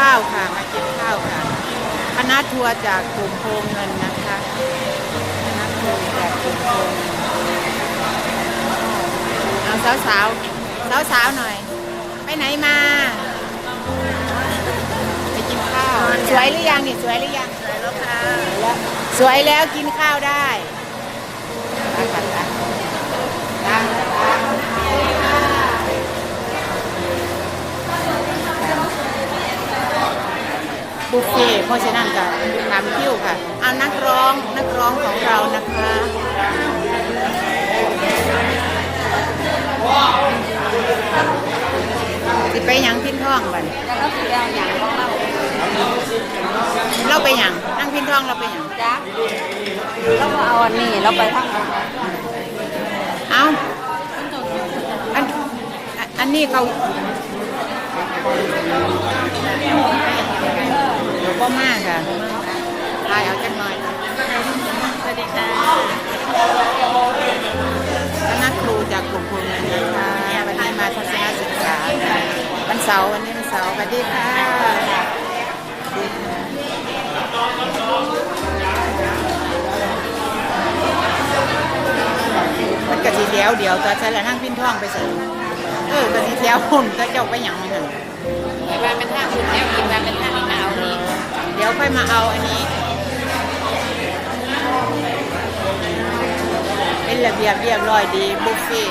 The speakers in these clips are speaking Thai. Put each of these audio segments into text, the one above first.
ข้าวค่ะ มากินข้าวค่ะ คณะทัวร์จากกลุ่มโพงเงินนะคะคณะทัวร์จากกลุ่มโพเงินเอาสาวสาวสาวสาวๆหน่อย ไปไหนมา ไปกินข้าว สวยหรือยังนี่สวยหรือยัง สวยแล้วค่ะ สวยแล้วกินข้าวได้ตามต เฟ่ต์เพราะฉะนั้นก็ทำคิวค่ะเอานักร้องนักร้องของเรานะคะสิไปหยังพินท่องบันแล้วก็สีแดงอย่างของเราเราไปหยังนั่งพินท่องเราไปหยังจ้าแล้วก็เอาอันนี้เราไปทั้งนั้นเอาอันอันอันนี้เขา เดี๋ยวก็มากค่ะทายเอาจักหน่อยสวัสดีค่ะคณะครูจากกลุ่มพลงานนะคะวันนี้มาทัศนศึกษาค่ะวันเสาร์วันนี้วันเสาร์สวัสดีค่ะสวัสดีค่ะมันกะสีเดียวเดียวตัวฉันละนั่งพินท่องไปใส่เออกะสีเดียวหุ่นก็เจ้าไปหยังมันนั่นกิน เดี๋ยวค่อยมาเอาอันนี้ เป็นระเบียบเรียบร้อยดีบุฟเฟ่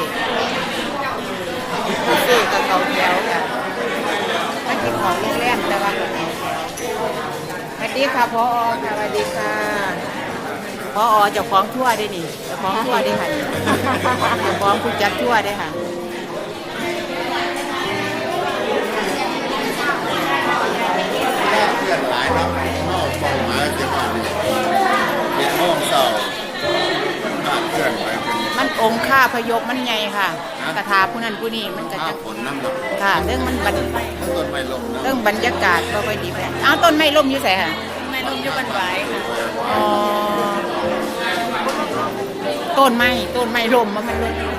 บุฟเฟ่กับเขาแถวค่ะม่กินของแรงๆแต่ว่าเขาแถวสวัสดีค่ะพอค่ะสวัสดีค่ะพอเจ้าของทั่วได้นี่เจ้าของทั่วได้ค่ะเจ้าของผู้จัดทั่วได้ค่ะเพื่อนหลายครับ นอกเป้าหมายจะมาเป็นห้องเศร้าขาดเพื่อนไปเป็นมันองค์ค่าพยพมันใหญ่ค่ะกระทาผู้นั้นผู้นี้มันจะข้าจะผลน้ำหนักค่ะ เรื่องมันบันต้นไม้ลงนะเรื่องบรรยากาศบ่ค่อยดีไปเอาต้นไม้ร่มอยู่ไสค่ะไม่ร่มยุบันไหวค่ะอ๋อต้นไม้ต้นไม้ร่มมันมันร่ม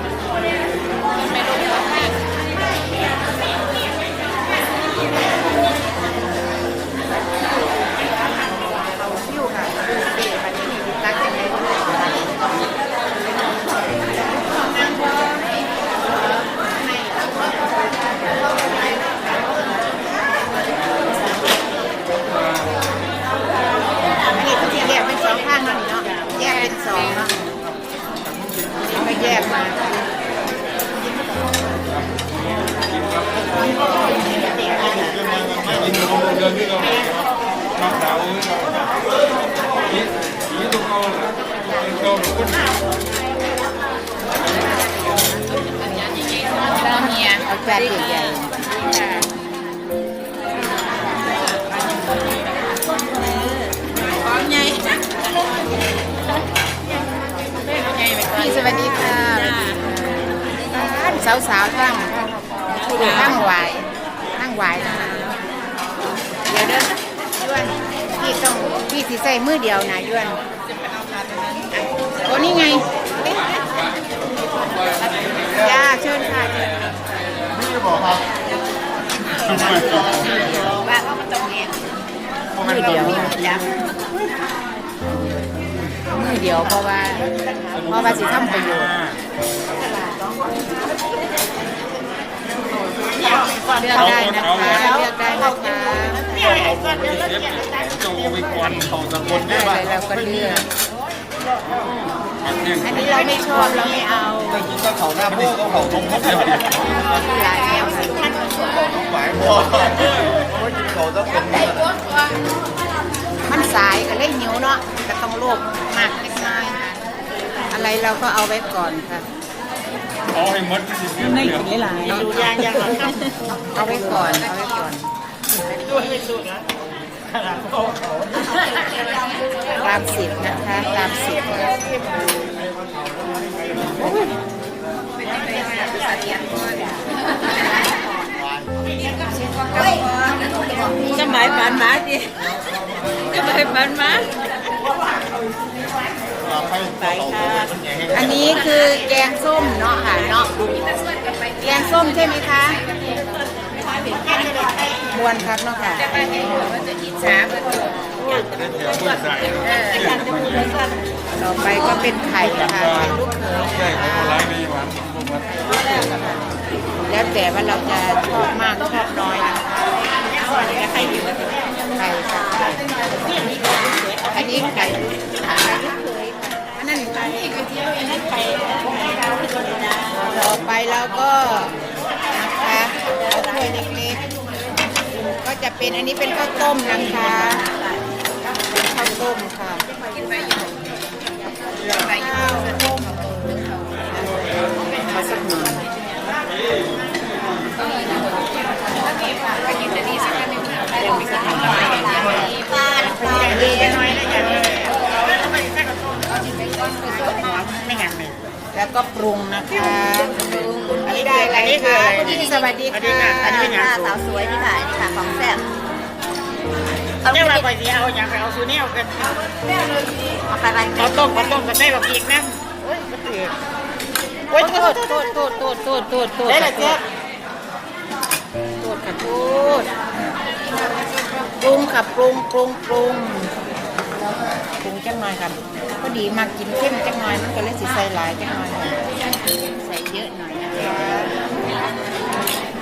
ไม่ เมียเอาแฟนใหญ่ของใหญ่ๆพี่สวัสดีค่ะสาวสาวๆตั้งตั้งไหวายตั้งไหวายนะคะเดี๋ยวเด้อย้วนพี่ต้องพี่สิใส่มือเดียวนะย้วนโอ้นี่ไง ว่าเขามาตรงนี้มือเดียวจ้ามือเดียวเพราะว่าเพราะว่าสิทำประโยชน์เลือกได้นะคะเลือกได้นะคะจงไปควันเขาสังคเลืนอกได้ได้ป่ะอะไรเราก็เลือกอันนี้เราไม่ชอบเราไม่เอาไม่กินก็เขาหน้าโบ้ก็เขาตรงเขาเดียวดิหลายแนว ค่ะต้องหมายพอโอ้ยเขาต้องเป็นเนี่ยมันสายก็เลยหิวเนาะก็ต้องโลภมากเล็กน้อยอะไรเราก็เอาไว้ก่อนค่ะเอาให้หมดที่สิบเดือนไม่กินหลายดูยางยางเอาไว้ก่อนเอาไว้ก่อนตามสิบนะคะตามสิบ จะหมายฝันมาดิจะหมายฝันมาไปค่ะอันนี้คือแกงส้มเนาะค่ะเนาะแกงส้มใช่ไหมคะมวนครับเนาะค่ะจะต่อไปก็เป็นไข่ค่ะลูกเขยใช่ะ แล้วแต่ว่าเราจะชอบมากชอบน้อยนะคะไข่อยู่ไข่ค่ะอันนี้ไข่ลูกไข่ลูกเขยค่ะอันนั้นไข่ต่อไปเราก็นะคะเอาถ้วยเล็กๆก็จะเป็นอันนี้เป็นข้าวต้มนะคะเป็นข้าวต้มค่ะกินไปอยู่ข้าวต้มมาสักหน่อย ก็กินแต่นี่สักนิดนึงได้ลองสักหน่อยปลาปลาดีกันหน่อยนะจ๊ะแล้วก็ปรุงนะคะอันนี้ได้อะไรคะคุณพี่สวัสดีค่ะอันนี้เป็นสาวสวยนี่ค่ะนี่ค่ะของแซ่บเนี่ยว่าไปสิเอาอย่างไปเอาซูเนี่ยกันเอาไปไปเขาต้มเขาต้มกันได้แบบอีกนะโอ้ยตื่นโอ้ยโทษโทษโทษโทษโทษโทษโทษได้ละเจ๊ ค่ะโทษปรุงค่ะปรุงปรุงปรุงปรุงจังหน่อยค่ะพอดีมากินเข้มจังหน่อยมันก็เลยสิใส่หลายจังหน่อยใส่เยอะหน่อยนะคะ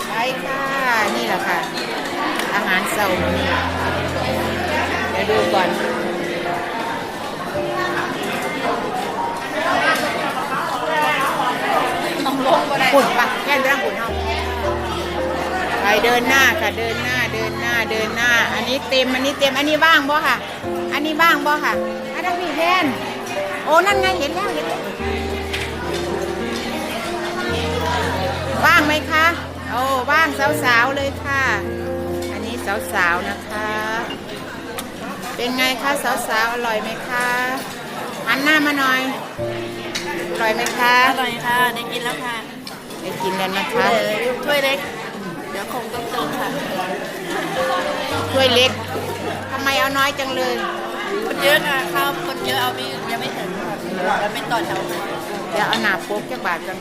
ใช่ค่ะนี่แหละค่ะ อาหารเช้านี้เดี๋ยวดูก่อนต้องลงก็ได้หุ่นปะแค่ร่างหุ่นเฮา เดินหน้าค่ะเดินหน้าเดินหน้าเดินหน้า อันนี้เต็มอันนี้เต็มอันนี้ว่างบ่ค่ะ อันนี้ว่างบ่ค่ะอันนั้นพี่แทนโอ้นั่นไงเห็นแล้วเห็นแล้วว่างไหมคะโอ้ว่างสาวๆเลยค่ะ อันนี้สาวๆนะคะ เป็นไงคะสาวๆอร่อยไหมคะหันหน้ามาหน่อยอร่อยไหมคะอร่อยค่ะได้กินแล้วค่ะได้กินแล้วนะคะถ้วยเล็กเดี๋ยวคงต้องเติมค่ะถ้วยเล็กทำไมเอาน้อยจังเลย คนเยอะนะข้าวคนเยอะเอาไม่ยังไม่ถึงแล้วไม่ต่อแถวเดี๋ยวเอาหนาโป๊กจักบาทกัน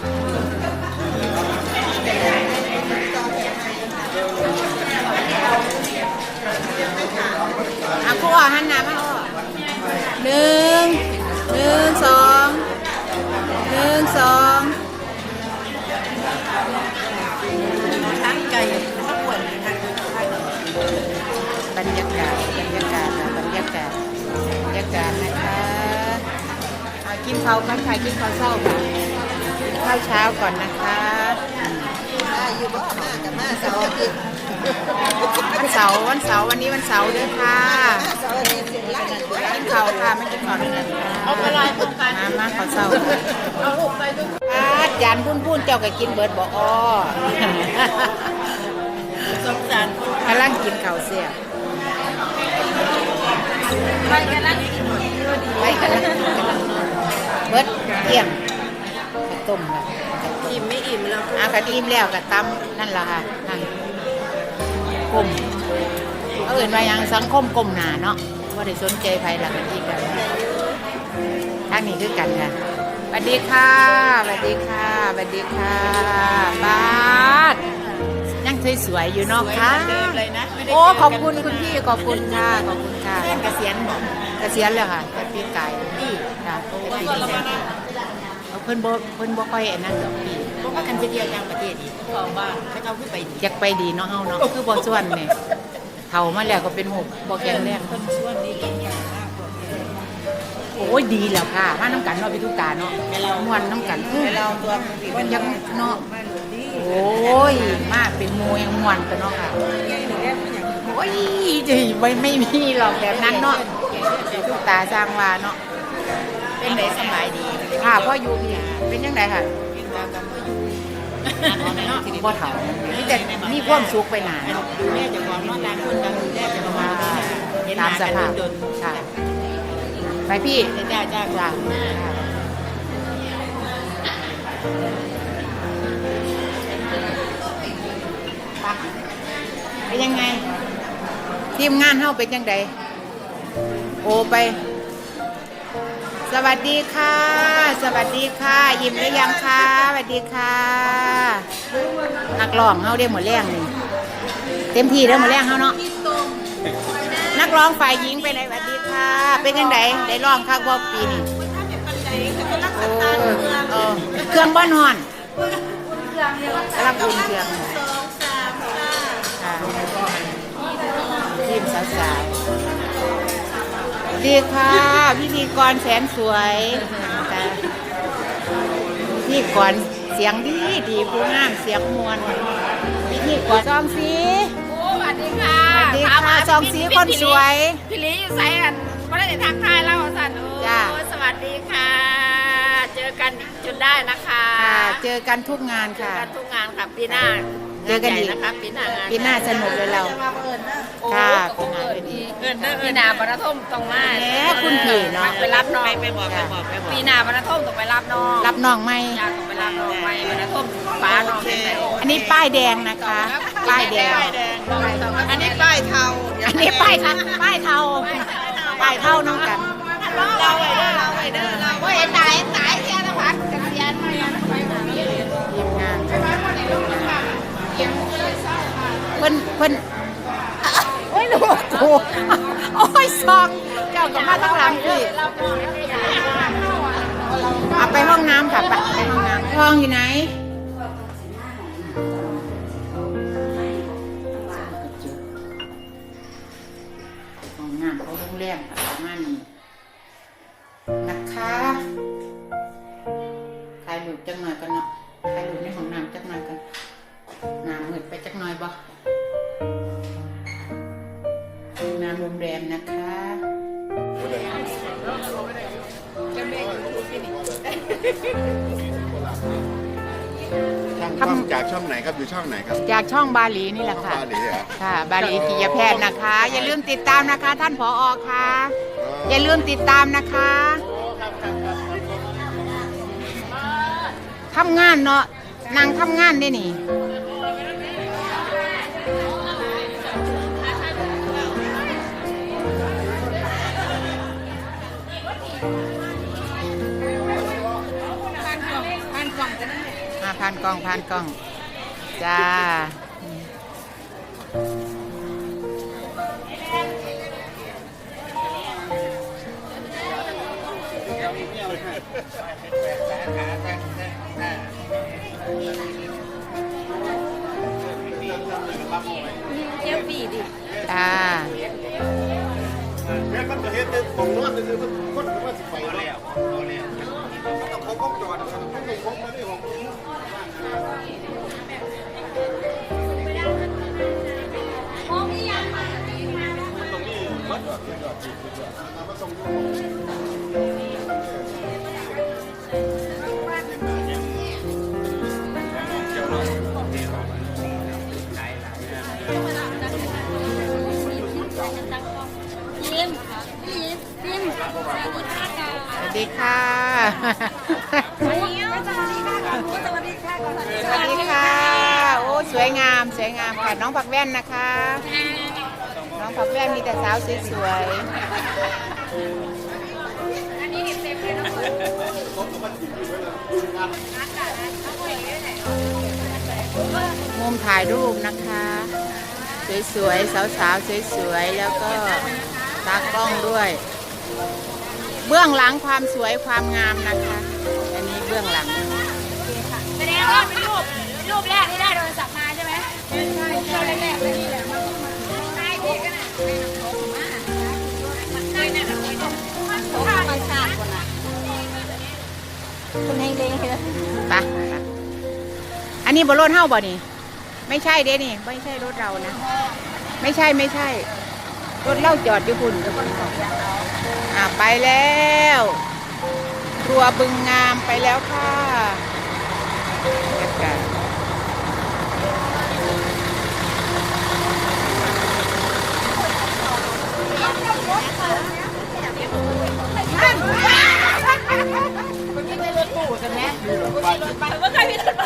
เอาคู่อ่อหันหนามาอ่อหนึ่งหนึ่งสองหนึ่งสอง กินข้าวกันค่ะกินข้าวเช้าค่ะกินข้าวเช้าก่อนนะคะอยู่บ้านมากับมาเสาร์อาทิตย์วันเสาร์วันเสาร์วันนี้วันเสาร์ด้วยค่ะเสาร์อาทิตย์สิบไร่กินข้าวค่ะไม่กินข้าวด้วยกันเอาไปลายพร้อมกันมามาข้าวเช้าเอาลูกไปด้วยอาจานพุ่นพุ่นเจ้าก็กินเบิร์ดบ่อ้อสงสารคนกำลังกินข้าวเสียไปกันแล้วไปกำลังกินกำลัง เบิดเที่ยงข้าวต้มค่ะอิ่มไม่อิ่มแล้วอากระอิ่มแล้วกระตำนั่นล่ะค่ะนั่นกลมเอาอื่นมายังสังคมกลมหนาเนาะว่าได้สนใจใครหลักกันอีกแล้วทางนี้คือกันค่ะสวัสดีค่ะสวัสดีค่ะสวัสดีค่ะบ้านยังสวยๆอยู่เนาะค่ะเดิมเลยนะไม่ได้โอ้ขอบคุณคุณพี่ขอบคุณค่ะขอบคุณค่ะเกษียณ เกษียณแล้วค่ะแต่ปีไก่ค่ะแต่ปีนี้เอาเพิ่นบ่เพิ่นบ่ค่อยอันนั้นดอกพี่เพราะว่ากันไปเที่ยวต่างประเทศอีกเขาบ้านเขาเอาขึ้นไปอยากไปดีเนาะเฮาเนาะคือบ่ส่วนแม่เฒ่ามาแล้วก็เป็นหกบ่แข็งแรงคนชวนนี่กินอย่างมากโอ้ยดีแล้วค่ะมาน้ำกันเนาะพี่ทุกตาเนาะม่วนน้ำกันเวลาตัวมันยังเนาะโอ้ยมาเป็นหมู่ยังม่วนกันเนาะค่ะโอ้ยไม่ไม่มีหรอกแบบนั้นเนาะ พี่ทุกตาสร้างว่าเนาะเป็นไหนสบายดีค่ะพ่ออยู่พี่เป็นยังไงค่ะกินมากับพ่ออยู่พ่อเฒ่านี่แต่มีความสุขไปหนาเนาะดูแลเจ้าของนอกต่างคนต่างดูแลเจ้าของค่ะเห็นหตาน้ามสกันภาพโดนค่ะไปพี่ๆจ้าจ้าจ้าเป็นยังไง ทีมงานเฮาเป็นยังไงโอ ไป สวัสดีค่ะ สวัสดีค่ะ ยิ้มหรือยังคะสวัสดีค่ะ นักร้องเฮาได้หมดแรงนี่เต็มที่แล้วมาแรงเขาเนาะนักร้องฝ่ายหญิงไปไหนสวัสดีค่ะ เป็นยังไงได้ร้องคักบ่ปีนี้โอ้เออเครื่องบ้านฮอนกำลังอุ่นเครื่องค่ะทีมสาวๆ ดีค่ะพิธีกรแสนสวยค่ะพิธีกรเสียงดีดีผู้งามเสียงมวลพิธีกรซองสีโอ้สวัสดีค่ะสวัสดีค่ะซองสีคนสวย พี่ลีอยู่ไซกันไม่ได้ทักทายเล่าสันโอ้จ้าสวัสดีค่ะ เจอกันจนได้นะคะค่ะเจอกันทุกงานเจอค่ะ กันทุกงานค่ะปีหน้า เจอกันอีกงาใหญ่นะคะปีหน้างานปีหน้าสนุกเลยเรา ค่ะโอ้ปีหน้าเป็นอีก เอินเด้อปีหน้าบรรทมต้องมาแหมคุณพี่เนาะ ไปรับน้องไปบอกไปบอกไปบอก ปีหน้าบรรทมต้องไปรับน้องรับน้องไหม อยากต้องไปรับน้องไปบรรทมป้าน้องเป็นไงอันนี้ป้ายแดงนะคะ ป้ายแดง อันนี้ป้ายเทาอันนี้ป้ายค่ะป้ายเทาป้ายเทาน้องกัน เราไว้เด้อเราไว้เด้อเราไว้ตายต เพิ่นโอ้ยลูกกูโอ้ยซองเจ้ากับมาทั้งหลังพี่เอาไปห้องน้ำค่ะไปไปห้องน้ำห้องอยู่ไหนห้องน้ำเขาโรงแรมค่ะประมาณนี้นะคะถ่ายรูปจักหน่อยกันเนาะถ่ายรูปในห้องน้ำจักหน่อยกันน้ำมืดไปจักหน่อยบ่ รงแรมนะคะทำจากช่องไหนครับอยู่ช่องไหนครับ จากช่องบาหลีนี่แหละค่ะ บาหลีเหรอค่ะ บาหลีกิยแพทย์นะคะ อย่าลืมติดตามนะคะ ท่านผออค่ะ อย่าลืมติดตามนะคะทำงานเนาะนางทำงานได้นี่ ผ่านกล้องผ่านกล้อง จ้าเที่ยวปีดิจ้า แม่มันก็เฮ็ดแต่ของนอนซื่อๆมันคนก็ว่าสิไปแล้วเอาแล้วต้องเขาก้องจอดเขาต้องเขาไม่ได้ของ สวัสดีค่ะ โอ้สวยงามสวยงามค่ะน้องผักแว่นนะคะ น้องผักแว่นมีแต่สาวสวยๆมุมถ่ายรูปนะคะ สวยๆ สาวๆ สวยๆ แล้วก็ตากล้องด้วย เบื้องหลังความสวยความงามนะคะ เบื้องหลัง แสดงว่าเป็นรูปรูปแรกที่ได้โทรศัพท์มาใช่ไหมใช่ใช่รูปแรกๆเลยนี่แหละใช่ที่กันนะใช่นั่นแหละข้าวมันขาดคนน่ะคุณให้เล้งเลยไปไปอันนี้บนรถเฮ้าบ่นี่ ไม่ใช่เด้นี่ ไม่ใช่รถเรานะ ไม่ใช่ไม่ใช่ รถเล่าจอดอยู่คุณอ่าไปแล้ว ครัวบึงงามไปแล้วค่ะบรถรยาใช่ไหม่เคยมีรถบั